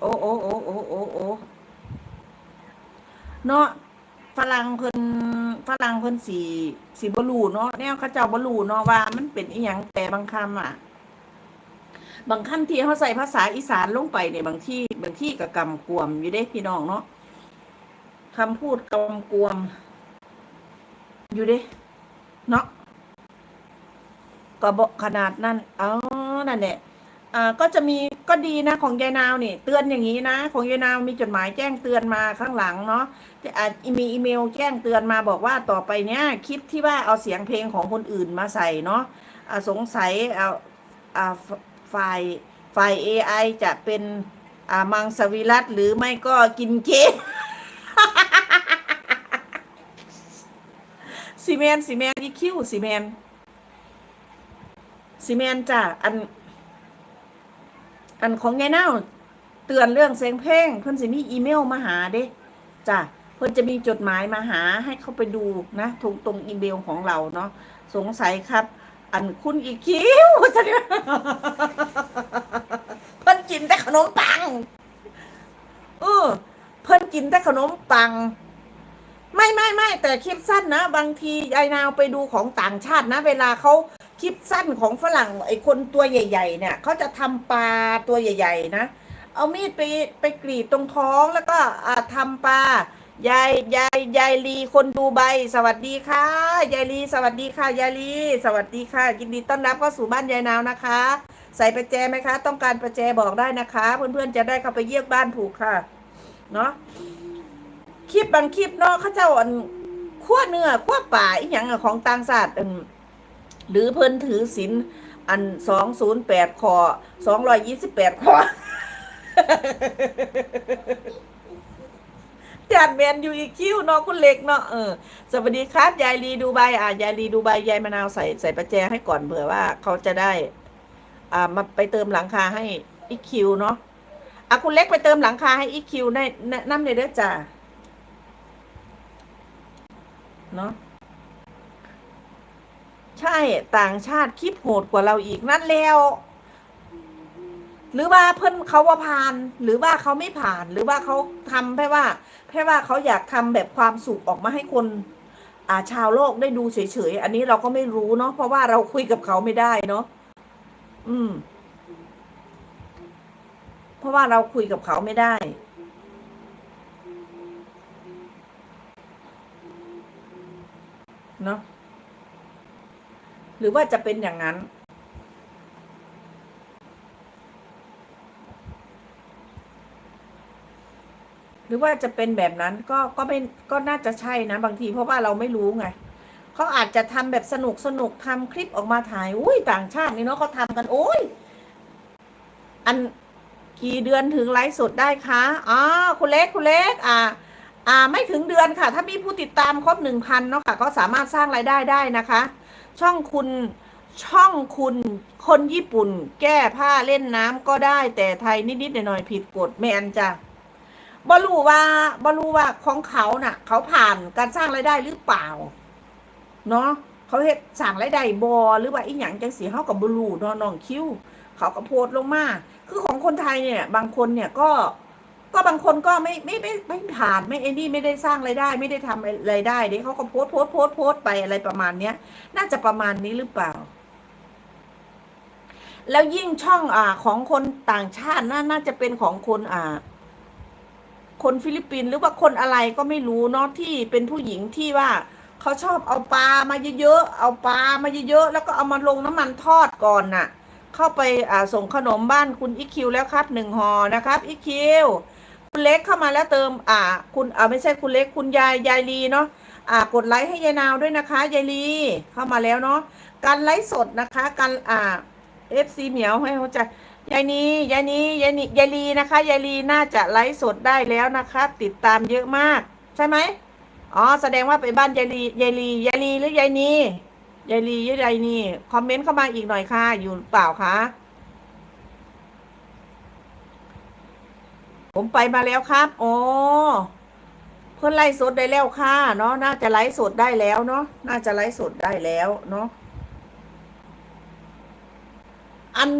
โอ้โอ้โอ้โอ้โอ้โอ้เนาะฝรั่งเพิ่นฝรั่งเพิ่นสีสีบลูเนาะแนวเขาเจ้าบลูเนาะว่ามันเป็นอีหยังแต่บางคำอะ บางคำที่เขาใส่ภาษาอีสานลงไปเนี่ยบางที่บางที่ก็กำกวมอยู่เด้พี่น้องเนาะคำพูดกำกวม อยู่ด้เนาะก็บอกขนาดนั้นอ๋อนั่นแหละ อ่าก็จะมีก็ดีนะของยายนาวนี่ เตือนอย่างนี้นะ ของยายนาวมีจดหมายแจ้งเตือนมาข้างหลังเนาะะอาจมีอีเมลแจ้งเตือนมาบอกว่าต่อไปเนี้ยคลิปที่ว่าเอาเสียงเพลงของคนอื่นมาใส่เนาะอ่าสงสัยเอาอ่าฝ่ายฝ่าย AI จะเป็นอ่ามังสวิรัตหรือไม่ก็กินเจซีเมนซีเมนอีคิวซีเมนซีเมนจ้ะอัน อันของยายเน่าเตือนเรื่องเสียงเพลงเพิ่นสิมีอีเมลมาหาเด้จ้ะเพิ่นจะมีจดหมายมาหาให้เขาไปดูนะตรงตรงอีเมลของเราเนาะสงสัยครับ อันคุณอีคิวจะเนี่ยเพิ่นกินแต่ขนมปังเออเพิ่นกินแต่ขนมปัง ไม่ไม่ไม่แต่คลิปสั้นนะ บางทีไอ้นาวไปดูของต่างชาตินะ เวลาเขา คลิปสั้นของฝรั่งไอ้คนตัวใหญ่ ๆ เนี่ยเขาจะทำปลาตัวใหญ่ ๆ นะ เอามีดไปไปกรีดตรงท้องแล้วก็อ่าทำปลายายยายยายลีคนดูใบ สวัสดีค่ะยายลีสวัสดีค่ะยายลีสวัสดีค่ะยินดีต้อนรับเข้าสู่บ้านยายนาวนะคะ ใส่ประแจไหมคะ ต้องการประแจบอกได้นะคะ เพื่อนๆจะได้เข้าไปเยี่ยมบ้านถูกค่ะเนาะคลิปบางคลิปเนาะเขาเจ้าอันขั้วเนื้อขั้วป่าอีหยังของต่างชาติอัน หรือเพิ่นถือศีลอันสองศูนย์แปดคอสองร้อยยี่สิบแปดคอจานแมนอยู่อีคิวเนาะคุณเล็กเนาะเออสวัสดีครับ ยายลีดูใบอะยายลีดูใบยายมะนาวใส่ใส่ประแจให้ก่อนเผื่อว่าเขาจะได้ อ่ามาไปเติมหลังคาให้อีคิวเนาะอะคุณเล็กไปเติมหลังคาให้อีคิวในน้ำในเด้อจ้าเนาะ ใช่ต่างชาติคิดโหดกว่าเราอีกนั่นแล้ว หรือว่าเพิ่นเขาว่าผ่าน หรือว่าเขาไม่ผ่าน หรือว่าเขาทำแค่ว่าแค่ว่าเขาอยากทำแบบความสุขออกมาให้คนอ่าชาวโลกได้ดูเฉยๆ อันนี้เราก็ไม่รู้เนาะเพราะว่าเราคุยกับเขาไม่ได้เนาะอืม เพราะว่าเราคุยกับเขาไม่ได้ เนาะ หรือว่าจะเป็นอย่างนั้น หรือว่าจะเป็นแบบนั้นก็ก็ไม่ก็น่าจะใช่นะบางทีเพราะว่าเราไม่รู้ไงเขาอาจจะทำแบบสนุกสนุกทำคลิปออกมาถ่ายอุ้ยต่างชาตินี่เนาะเขาทำกันโอ้ยอันกี่เดือนถึงไลฟ์สดได้คะอ๋อคุณเล็กคุณเล็กอ่าอ่าไม่ถึงเดือนค่ะ ถ้ามีผู้ติดตามครบหนึ่งพันเนาะค่ะก็สามารถสร้างรายได้ได้นะคะ ช่องคุณช่องคุณคนญี่ปุ่น แก้ผ้าเล่นน้ำก็ได้แต่ไทยนิดๆหน่อยๆผิดกฎแมนจ้ะบรู้ว่าบรู้ว่าของเขาน่ะ เขาผ่านการสร้างรายได้หรือเปล่า เนาะเขาเฮ็ดสร้างรายได้บอหรือว่าอีหยังจังสีเขากับบรูเนาะน้องคิ้ว เขาก็โพสต์ลงมา คือของคนไทยเนี่ย บางคนเนี่ยก็ ก็บางคนก็ไม่ไม่ไม่ไม่ผ่านไม่ไอ้นี่ไม่ได้สร้างรายได้ ไม่ได้ทำรายได้เด็เขาก็โพสต์โพสต์โพสต์โพสต์ไปอะไรประมาณเนี้ย น่าจะประมาณนี้หรือเปล่า แล้วยิ่งช่องอ่าของคนต่างชาติน่าน่าจะเป็นของคนอ่า คนฟิลิปปินส์หรือว่าคนอะไรก็ไม่รู้เนาะที่เป็นผู้หญิงที่ว่าเขาชอบเอาปลามาเยอะๆเอาปลามาเยอะๆแล้วก็เอามาลงน้ำมันทอดก่อนน่ะ เข้าไปอ่าส่งขนมบ้านคุณอีคิวแล้วครับหนึ่งห่อนะครับอีคิว คุณเล็กเข้ามาแล้วเติม อ่า คุณอ่าไม่ใช่คุณเล็กคุณยายยายลีเนาะอ่ากดไลค์ให้ยายนาวด้วยนะคะยายลีเข้ามาแล้วเนาะการไลฟ์สดนะคะการอ่าเอฟซีเหมียวให้เขาใจะยายนี้ยายนี้ยายนี้ยายลีนะคะยายลีน่าจะไลฟ์สดได้แล้วนะคะ ติดตามเยอะมาก ใช่ไหมอ๋อแสดงว่าไปบ้านยายลียายลียายลีหรือยายนียายลีหรือยายนีคอมเมนต์เข้ามาอีกหน่อยค่ะ อยู่เปล่าคะ ผมไปมาแล้วครับ โอ้เพื่อนไล่สดได้แล้วค่ะ เนาะ น่าจะไลฟ์สดได้แล้วเนาะ น่าจะไลฟ์สดได้แล้วเนาะ อัน